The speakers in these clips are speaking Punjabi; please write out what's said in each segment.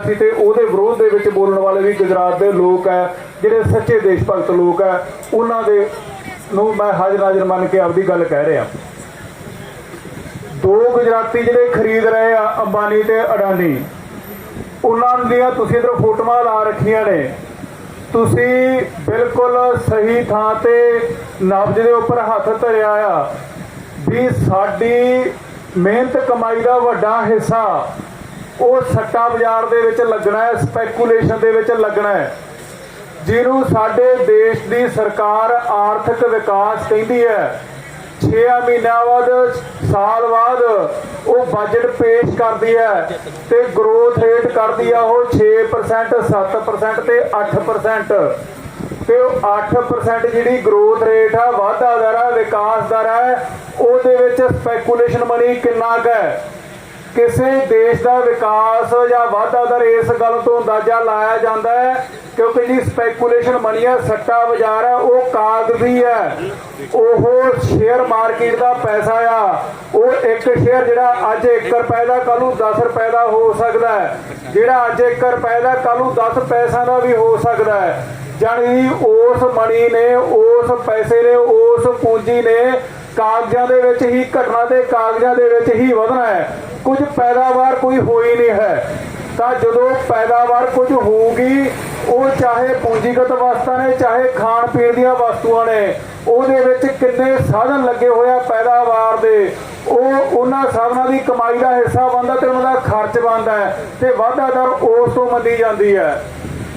ਸੀ ਤੇ ਉਹਦੇ ਵਿਰੋਧ ਦੇ ਵਿੱਚ ਬੋਲਣ ਵਾਲੇ ਵੀ ਗੁਜਰਾਤ ਦੇ ਲੋਕ ਹੈ, ਜਿਹੜੇ ਸੱਚੇ ਦੇਸ਼ ਭਗਤ ਲੋਕ ਹੈ, ਉਹਨਾਂ ਦੇ ਨੂੰ ਮੈਂ ਹਾਜ਼ਰ ਨਾਜ਼ਰ ਮੰਨ ਕੇ ਆਪਦੀ ਗੱਲ ਕਹਿ ਰਿਹਾ। ਦੋ ਗੁਜਰਾਤੀ ਜਿਹੜੇ ਖਰੀਦ ਰਹੇ ਆ ਅੰਬਾਨੀ ਤੇ ਅਡਾਨੀ, ਉਹਨਾਂ ਦੀਆਂ ਤੁਸੀਂ ਇਧਰ ਫੋਟੋਆਂ ਲਾ ਰੱਖੀਆਂ ਨੇ। ਤੁਸੀਂ ਬਿਲਕੁਲ ਸਹੀ ਥਾਂ ਤੇ ਨਬਜ ਦੇ ਉੱਪਰ ਹੱਥ ਧਰਿਆ ਆ ਵੀ ਸਾਡੀ ਮਿਹਨਤ ਕਮਾਈ ਦਾ ਵੱਡਾ ਹਿੱਸਾ ਉਹ ਸੱਟਾ ਬਾਜ਼ਾਰ ਦੇ ਵਿੱਚ ਲੱਗਣਾ ਹੈ ਸਪੈਕੂਲੇਸ਼ਨ ਦੇ ਵਿੱਚ ਲੱਗਣਾ ਹੈ। ਜਿਹਨੂੰ ਸਾਡੇ ਦੇਸ਼ ਦੀ ਸਰਕਾਰ ਆਰਥਿਕ ਵਿਕਾਸ ਕਹਿੰਦੀ ਹੈ 6 ਮਹੀਨਿਆਂ ਬਾਅਦ, ਸਾਲ ਬਾਅਦ ਉਹ ਬਜਟ ਪੇਸ਼ ਕਰਦੀ ਹੈ ਤੇ ਗਰੋਥ ਰੇਟ ਕਰਦੀ ਆ ਉਹ 6% 7% ਤੇ 8% ਤੇ ਉਹ 8% ਜਿਹੜੀ ਗਰੋਥ ਰੇਟ ਆ, ਵਾਧਾ ਦਰ ਹੈ ਵਿਕਾਸ ਦਰ ਹੈ ਉਹਦੇ ਵਿੱਚ ਸਪੈਕੂਲੇਸ਼ਨ ਮਨੀ ਕਿੰਨਾ ਕੁ ਹੈ? ਕਿਸੇ ਦੇਸ਼ ਦਾ ਵਿਕਾਸ ਜਾਂ ਵਾਧਾ ਦਰ ਇਸ ਗੱਲ ਤੋਂ ਅੰਦਾਜ਼ਾ ਲਾਇਆ ਜਾਂਦਾ ਹੈ, ਕਿਉਂਕਿ ਜੀ ਸਪੈਕੂਲੇਸ਼ਨ ਮਨੀ ਹੈ, ਸੱਟਾ ਬਾਜ਼ਾਰ ਹੈ, ਉਹ ਕਾਗਜ਼ੀ ਹੈ। ਉਹ ਸ਼ੇਅਰ ਮਾਰਕੀਟ ਦਾ ਪੈਸਾ ਆ। ਉਹ ਇੱਕ ਸ਼ੇਅਰ ਜਿਹੜਾ ਅੱਜ 1 ਰੁਪਏ ਦਾ ਕੱਲ ਨੂੰ 10 ਰੁਪਏ ਦਾ ਹੋ ਸਕਦਾ ਹੈ। ਜਿਹੜਾ ਅੱਜ 1 ਰੁਪਏ ਦਾ ਕੱਲ ਨੂੰ 10 ਪੈਸਿਆਂ ਦਾ ਵੀ ਹੋ ਸਕਦਾ ਹੈ। ਜਾਣੀ ਉਸ ਮਣੀ ਨੇ, ਉਸ ਪੈਸੇ ਨੇ, ਉਸ ਪੂੰਜੀ ਨੇ ਕਾਗਜ਼ਾਂ ਦੇ ਵਿੱਚ ਹੀ, ਘਟਨਾ ਦੇ ਕਾਗਜ਼ਾਂ ਦੇ ਵਿੱਚ ਹੀ ਵਧਣਾ ਹੈ। ਕੁਝ ਪੈਦਾਵਾਰ ਕੋਈ ਹੋਈ ਨਹੀਂ ਹੈ। ਤਾਂ ਜਦੋਂ ਪੈਦਾਵਾਰ ਕੁਝ ਹੋਊਗੀ, ਉਹ ਚਾਹੇ ਪੂੰਜੀਗਤ ਵਸਤਾਂ ਨੇ, ਚਾਹੇ ਖਾਣ ਪੀਣ ਦੀਆਂ ਵਸਤੂਆਂ ਨੇ, ਉਹਦੇ ਵਿੱਚ ਕਿੰਨੇ ਸਾਧਨ ਲੱਗੇ ਹੋਇਆ ਪੈਦਾਵਾਰ ਦੇ। ਉਹ ਉਹਨਾਂ ਸਾਧਨਾਂ ਦੀ ਕਮਾਈ ਦਾ ਹਿੱਸਾ ਬਣਦਾ ਤੇ ਉਹਨਾਂ ਦਾ ਖਰਚ ਬਣਦਾ ਤੇ ਵਾਧਾ ਦਰ ਉਸ ਤੋਂ ਮੰਦੀ ਜਾਂਦੀ ਹੈ।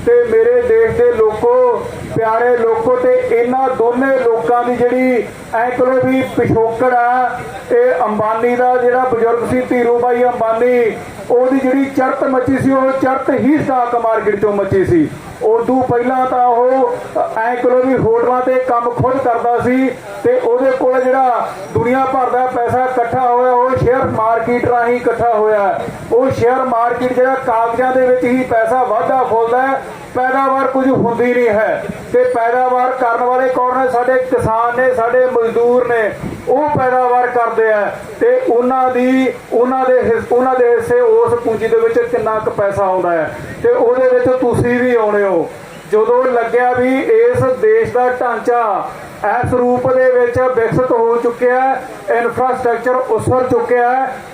ਤੇ ਮੇਰੇ ਦੇਸ਼ ਦੇ ਲੋਕੋ ਪਿਆਰੇ ਲੋਕੋ ਤੇ ਇਹਨਾਂ ਦੋਨੇ ਲੋਕਾਂ ਦੀ ਜਿਹੜੀ ਐਂਕਲੋ ਵੀ ਪਿਛੋਕੜ ਆ, ਇਹ ਅੰਬਾਨੀ ਦਾ ਜਿਹੜਾ ਬਜ਼ੁਰਗ ਸੀ ਧੀਰੂ ਭਾਈ ਅੰਬਾਨੀ ਉਹਦੀ ਜਿਹੜੀ ਚੜਤ ਮੱਚੀ ਸੀ ਉਹ ਚੜਤ ਹੀ ਸਟਾਕ ਮਾਰਕੀਟ ਚੋਂ ਮੱਚੀ ਸੀ। ਉਦੋਂ ਪਹਿਲਾਂ ਤਾਂ ਉਹ ਐਂਕਲੋ ਵੀ ਹੋਟਲਾਂ ਤੇ ਕੰਮ ਖੁਦ ਕਰਦਾ ਸੀ ਤੇ ਉਹਦੇ ਕੋਲ ਜਿਹੜਾ ਦੁਨੀਆ ਭਰ ਦਾ ਪੈਸਾ ਇਕੱਠਾ ਹੋਇਆ, ਉਹ ਸ਼ੇਅਰ ਮਾਰਕੀਟ ਰਾਹੀਂ ਇਕੱਠਾ ਹੋਇਆ। ਉਹ ਸ਼ੇਅਰ ਮਾਰਕੀਟ ਜਿਹੜਾ ਕਾਗਜ਼ਾਂ ਦੇ ਵਿੱਚ ਹੀ ਪੈਸਾ ਵਾਧਾ ਫੁੱਲਦਾ ਹੈ, ਪੈਦਾਵਾਰ ਕੁਝ ਹੁੰਦੀ ਨਹੀਂ ਹੈ। ਤੇ ਪੈਦਾਵਾਰ ਕਰਨ ਵਾਲੇ ਕੌਣ ਨੇ? ਸਾਡੇ ਕਿਸਾਨ ਨੇ, ਸਾਡੇ ਮਜ਼ਦੂਰ ਨੇ। ਉਹ ਪੈਦਾਵਾਰ ਕਰਦੇ ਆ ਤੇ ਉਹਨਾਂ ਦੀ, ਉਹਨਾਂ ਦੇ ਉਹਨਾਂ ਦੇ ਹਿੱਸੇ ਉਸ ਪੂੰਜੀ ਦੇ ਵਿੱਚ ਕਿੰਨਾ ਕੁ ਪੈਸਾ ਆਉਂਦਾ ਹੈ। ਤੇ ਉਹਦੇ ਵਿੱਚ ਤੁਸੀਂ ਵੀ ਆਉਣੇ ਹੋ। ਜਦੋਂ ਲੱਗਿਆ ਵੀ ਇਸ ਦੇਸ਼ ਦਾ ਢਾਂਚਾ ਇਸ ਰੂਪ ਦੇ ਵਿੱਚ ਵਿਕਸਿਤ ਹੋ ਚੁੱਕਿਆ ਇਨਫਰਾਸਟ੍ਰਕਚਰ ਉਸਰ ਚੁੱਕਿਆ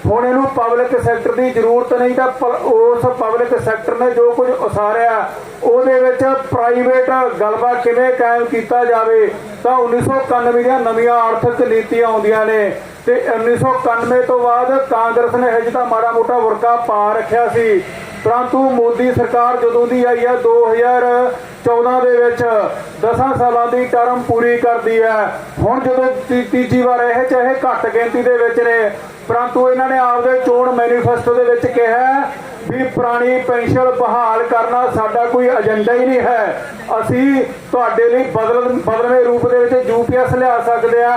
ਹੁਣ ਇਹਨੂੰ ਪਬਲਿਕ ਸੈਕਟਰ ਦੀ ਜ਼ਰੂਰਤ ਨਹੀਂ ਤਾਂ ਉਸ ਪਬਲਿਕ ਸੈਕਟਰ ਨੇ ਜੋ ਕੁਝ ਉਸਾਰਿਆ, ਉਹਦੇ ਵਿੱਚ ਪ੍ਰਾਈਵੇਟ ਗਲਬਾ ਕਿਵੇਂ ਕਾਇਮ ਕੀਤਾ ਜਾਵੇ, ਤਾਂ 1991 ਦੀਆਂ ਨਵੀਆਂ ਆਰਥਿਕ ਨੀਤੀਆਂ ਆਉਂਦੀਆਂ ਨੇ। ਤੇ 1991 ਤੋਂ ਬਾਅਦ ਕਾਂਗਰਸ ਨੇ ਹਜੇ ਤਾਂ ਮਾੜਾ ਮੋਟਾ ਵਰਕਾ ਪਾ ਰੱਖਿਆ ਸੀ। ਪਰੰਤੂ ਮੋਦੀ ਸਰਕਾਰ ਜਦੋਂ ਦੀ ਆਈ ਹੈ 2014 ਦੇ ਵਿੱਚ 10 ਸਾਲਾਂ ਦੀ ਟਰਮ ਪੂਰੀ ਕਰਦੀ ਹੈ। ਹੁਣ ਜਦੋਂ ਤੀਜੀ ਵਾਰ ਇਹ ਚਾਹੇ ਘੱਟ ਗਿਣਤੀ ਦੇ ਵਿੱਚ ਨੇ, ਪਰੰਤੂ ਇਹਨਾਂ ਨੇ ਆਪਦੇ ਚੋਣ ਮੈਨੀਫੈਸਟੋ ਦੇ ਵਿੱਚ ਕਿਹਾ ਵੀ ਪੁਰਾਣੀ ਪੈਨਸ਼ਨ ਬਹਾਲ ਕਰਨਾ ਸਾਡਾ ਕੋਈ ਏਜੰਡਾ ਹੀ ਨਹੀਂ ਹੈ। ਅਸੀਂ ਤੁਹਾਡੇ ਲਈ ਬਦਲ ਬਦਲਵੇਂ ਰੂਪ ਦੇ ਵਿੱਚ ਯੂਪੀਐਸ ਲਿਆ ਸਕਦੇ ਆ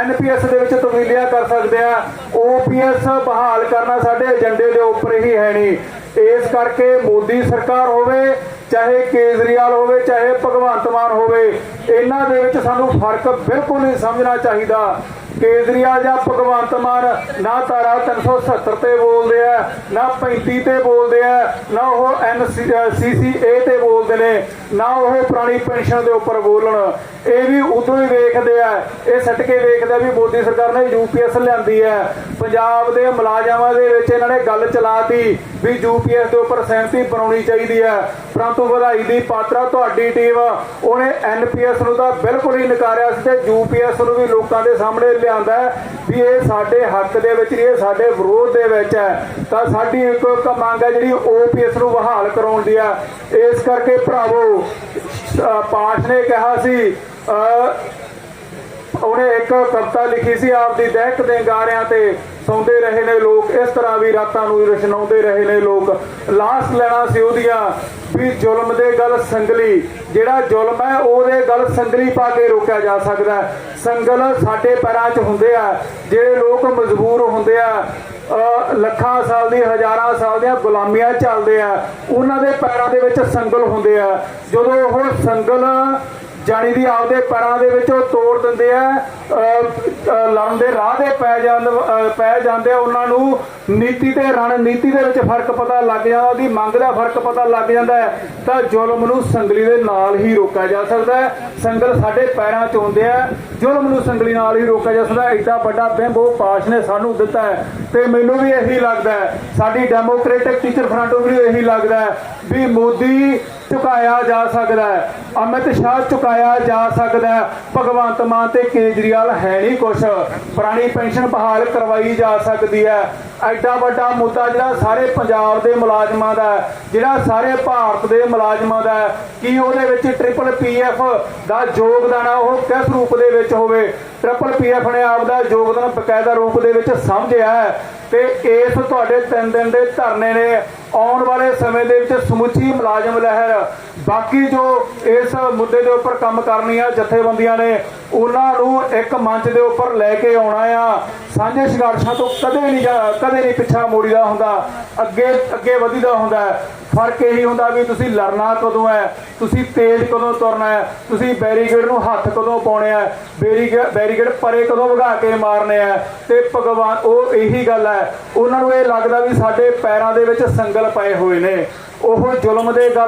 ਐਨਪੀਐਸ ਦੇ ਵਿੱਚ ਤਬਦੀਲੀਆਂ ਕਰ ਸਕਦੇ ਆ ਓਪੀਐਸ ਬਹਾਲ ਕਰਨਾ ਸਾਡੇ ਏਜੰਡੇ ਦੇ ਉੱਪਰ ਹੀ ਹੈ ਨਹੀਂ। ਇਸ ਕਰਕੇ ਮੋਦੀ ਸਰਕਾਰ ਹੋਵੇ, ਚਾਹੇ ਕੇਜਰੀਵਾਲ ਹੋਵੇ, ਚਾਹੇ ਭਗਵੰਤ ਮਾਨ ਹੋਵੇ, ਇਹਨਾਂ ਦੇ ਵਿੱਚ ਸਾਨੂੰ ਫ਼ਰਕ ਬਿਲਕੁਲ ਨਹੀਂ ਸਮਝਣਾ ਚਾਹੀਦਾ। ਕੇਜਰੀਵਾਲ ਜਾਂ ਭਗਵੰਤ ਮਾਨ ਨਾ ਤਾਰਾ 370 ਤੇ ਬੋਲਦੇ ਆ, ਨਾ 35 ਤੇ ਬੋਲਦੇ ਆ, ਨਾ ਉਹ ਐਨਸੀਸੀਏ ਤੇ ਬੋਲਦੇ ਨੇ, ਨਾ ਉਹ ਪੁਰਾਣੀ ਪੈਨਸ਼ਨ ਦੇ ਉੱਪਰ ਬੋਲਣ। ਇਹ ਵੀ ਉਦੋਂ ਹੀ ਵੇਖਦੇ ਆ। ਇਹ ਸੱਟ ਕੇ ਵੇਖਦੇ ਵੀ ਮੋਦੀ ਸਰਕਾਰ ਨੇ ਯੂਪੀਐਸ ਲਿਆਂਦੀ ਹੈ ਪੰਜਾਬ ਦੇ ਮੁਲਾਜ਼ਮਾਂ ਦੇ ਵਿੱਚ ਇਹਨਾਂ ਨੇ ਗੱਲ ਚਲਾਤੀ ਵੀ ਯੂਪੀਐਸ ਦੇ ਉੱਪਰ ਸਹਿਮਤੀ ਬਣਾਉਣੀ ਚਾਹੀਦੀ ਹੈ ਪਰੰਤੂ ਵਧਾਈ ਦੀ ਪਾਤਰਾ ਤੁਹਾਡੀ ਟੀਮ, ਉਹਨੇ ਐਨਪੀਐਸ ਨੂੰ ਤਾਂ ਬਿਲਕੁਲ ਹੀ ਨਕਾਰਿਆ ਸੀ ਤੇ ਯੂਪੀਐਸ ਨੂੰ ਵੀ ਲੋਕਾਂ ਦੇ ਸਾਹਮਣੇ ਲਿਆਂਦਾ ਵੀ ਇਹ ਸਾਡੇ ਹੱਕ ਦੇ ਵਿੱਚ ਨਹੀਂ, ਇਹ ਸਾਡੇ ਵਿਰੋਧ ਦੇ ਵਿੱਚ ਹੈ। ਤਾਂ ਸਾਡੀ ਇੱਕ ਇੱਕ ਮੰਗ ਹੈ ਜਿਹੜੀ ਓਪੀਐਸ ਨੂੰ ਬਹਾਲ ਕਰਾਉਣ ਦੀ ਹੈ ਇਸ ਕਰਕੇ ਭਰਾਵੋ ਅਹ ਪਾਠ ਨੇ ਕਿਹਾ ਸੀ ਉਹਨੇ ਇੱਕ ਕਵਿਤਾ ਲਿਖੀ ਸੀ, ਆਪਦੀ ਦਹਿਕ ਦੇ ਗਾਰਿਆਂ ਤੇ ਸੌਂਦੇ ਰਹੇ ਨੇ ਲੋਕ। ਇਸ ਤਰ੍ਹਾਂ ਵੀ ਰਾਤਾਂ ਨੂੰ ਰਸ਼ਨਾਉਂਦੇ ਰਹੇ ਨੇ ਲੋਕ। ਲਾਸਟ ਲੈਣਾ ਸੀ ਉਹਦੀਆਂ ਵੀ ਜ਼ੁਲਮ ਦੇ ਗੱਲ ਸੰਗਲੀ। ਜਿਹੜਾ ਜ਼ੁਲਮ ਹੈ, ਉਹਦੇ ਗੱਲ ਸੰਗਲੀ ਪਾ ਕੇ ਰੋਕਿਆ ਜਾ ਸਕਦਾ ਸੰਗਲ ਸਾਡੇ ਪੈਰਾਂ 'ਚ ਹੁੰਦੇ ਆ। ਜਿਹੜੇ ਲੋਕ ਮਜਬੂਰ ਹੁੰਦੇ ਆ ਲੱਖਾਂ ਸਾਲ ਦੀ, ਹਜ਼ਾਰਾਂ ਸਾਲ ਦੀਆਂ ਗੁਲਾਮੀਆਂ ਚੱਲਦੇ ਆ, ਉਹਨਾਂ ਦੇ ਪੈਰਾਂ ਦੇ ਵਿੱਚ ਸੰਗਲ ਹੁੰਦੇ ਆ। ਜਦੋਂ ਉਹ ਸੰਗਲ ਜਾਣੀ ਦੀ ਆਪਦੇ ਪੈਰਾਂ ਦੇ ਵਿੱਚ ਉਹ ਤੋੜ ਦਿੰਦੇ ਆ ਲੜਨ ਦੇ ਰਾਹ ਦੇ ਪੈ ਜਾਂਦੇ ਪੈ ਜਾਂਦੇ ਉਹਨਾਂ ਨੂੰ। ਨੀਤੀ ਤੇ ਰਣਨੀਤੀ ਦੇ ਵਿੱਚ ਫ਼ਰਕ ਪਤਾ ਲੱਗ ਜਾਂਦਾ, ਉਹਦੀ ਮੰਗ ਦਾ ਫ਼ਰਕ ਪਤਾ ਲੱਗ ਜਾਂਦਾ ਹੈ। ਤਾਂ ਜ਼ੁਲਮ ਨੂੰ ਸੰਗਲੀ ਦੇ ਨਾਲ ਹੀ ਰੋਕਿਆ ਜਾ ਸਕਦਾ ਹੈ। ਸੰਗਲ ਸਾਡੇ ਪੈਰਾਂ 'ਚ ਹੁੰਦੇ ਆ। ਜ਼ੁਲਮ ਨੂੰ ਸੰਗਲੀ ਨਾਲ ਹੀ ਰੋਕਿਆ ਜਾ ਸਕਦਾ ਹੈ। ਐਡਾ ਵੱਡਾ ਬਿੰਬ ਉਹ ਪਾਸ਼ ਨੇ ਸਾਨੂੰ ਦਿੱਤਾ ਹੈ। ਤੇ ਮੈਨੂੰ ਵੀ ਇਹੀ ਲੱਗਦਾ ਹੈ। ਸਾਡੀ ਡੈਮੋਕ੍ਰੈਟਿਕ ਟੀਚਰ ਫਰੰਟ ਨੂੰ ਵੀ ਇਹੀ ਲੱਗਦਾ ਹੈ ਵੀ ਮੋਦੀ ਝੁਕਾਇਆ ਜਾ ਸਕਦਾ ਹੈ। ਅਮਿਤ ਸ਼ਾਹ ਝੁਕਾਇਆ ਜਾ ਸਕਦਾ ਹੈ। ਭਗਵੰਤ ਮਾਨ ਤੇ ਕੇਜਰੀਵਾਲ ਹੈ ਨਹੀਂ ਕੁਛ। ਪੁਰਾਣੀ ਪੈਨਸ਼ਨ ਬਹਾਲ ਕਰਵਾਈ ਜਾ ਸਕਦੀ ਹੈ। ਐਡਾ ਵੱਡਾ ਮੁੱਦਾ ਜਿਹੜਾ ਸਾਰੇ ਪੰਜਾਬ ਦੇ ਮੁਲਾਜ਼ਮਾਂ ਦਾ ਜਿਹੜਾ ਸਾਰੇ ਭਾਰਤ ਦੇ ਮੁਲਾਜ਼ਮਾਂ ਦਾ ਕੀ ਉਹਦੇ ਵਿੱਚ ਟ੍ਰਿਪਲ ਪੀਐਫ ਦਾ ਯੋਗਦਾਨ ਆ, ਉਹ ਕਿਸ ਰੂਪ ਦੇ ਵਿੱਚ ਹੋਵੇ? ਟ੍ਰਿਪਲ ਪੀਐਫ ਨੇ ਆਪ ਯੋਗਦਾਨ ਬਕਾਇਦਾ ਰੂਪ ਦੇ ਵਿੱਚ ਸਮਝਿਆ ਤੇ ਇਸ ਤੁਹਾਡੇ ਤਿੰਨ ਦਿਨ ਦੇ ਧਰਨੇ ਨੇ ਆਉਣ ਵਾਲੇ ਸਮੇਂ ਦੇ ਵਿੱਚ ਸਮੁੱਚੀ ਮੁਲਾਜ਼ਮ ਲਹਿਰ। ਬਾਕੀ ਜੋ ਇਸ ਮੁੱਦੇ ਦੇ ਉੱਪਰ ਕੰਮ ਕਰਨੀਆਂ ਜਥੇਬੰਦੀਆਂ ਨੇ, ਉਹਨਾਂ ਨੂੰ ਇੱਕ ਮੰਚ ਦੇ ਉੱਪਰ ਲੈ ਕੇ ਆਉਣਾ ਆ। ਸਾਂਝੇ ਸੰਘਰਸ਼ਾਂ ਤੋਂ ਕਦੇ ਨਹੀਂ ਜਾ- ਕਦੇ ਨਹੀਂ ਪਿੱਛਾ ਮੋੜੀਦਾ ਹੁੰਦਾ। ਅੱਗੇ ਅੱਗੇ ਵਧੀਦਾ ਹੁੰਦਾ। ਫ਼ਰਕ ਇਹੀ ਹੁੰਦਾ ਵੀ ਤੁਸੀਂ ਲੜਨਾ ਕਦੋਂ ਹੈ, ਤੁਸੀਂ ਤੇਜ਼ ਕਦੋਂ ਤੁਰਨਾ ਹੈ, ਤੁਸੀਂ ਬੈਰੀਕੇਡ ਨੂੰ ਹੱਥ ਕਦੋਂ ਪਾਉਣੇ ਆ ਬੈਰੀਕੇਡ ਬੈਰੀਕੇਡ ਪਰੇ ਕਦੋਂ ਵਗਾ ਕੇ ਮਾਰਨੇ ਆ ਤੇ ਭਗਵਾਨ, ਉਹ ਇਹੀ ਗੱਲ ਹੈ, ਉਹਨਾਂ ਨੂੰ ਇਹ ਲੱਗਦਾ ਵੀ ਸਾਡੇ ਪੈਰਾਂ ਦੇ ਵਿੱਚ ਸੰਗਲ ਪਏ ਹੋਏ ਨੇ। ਉਹ ਜ਼ੁਲਮ ਦੇ ਗੱਲ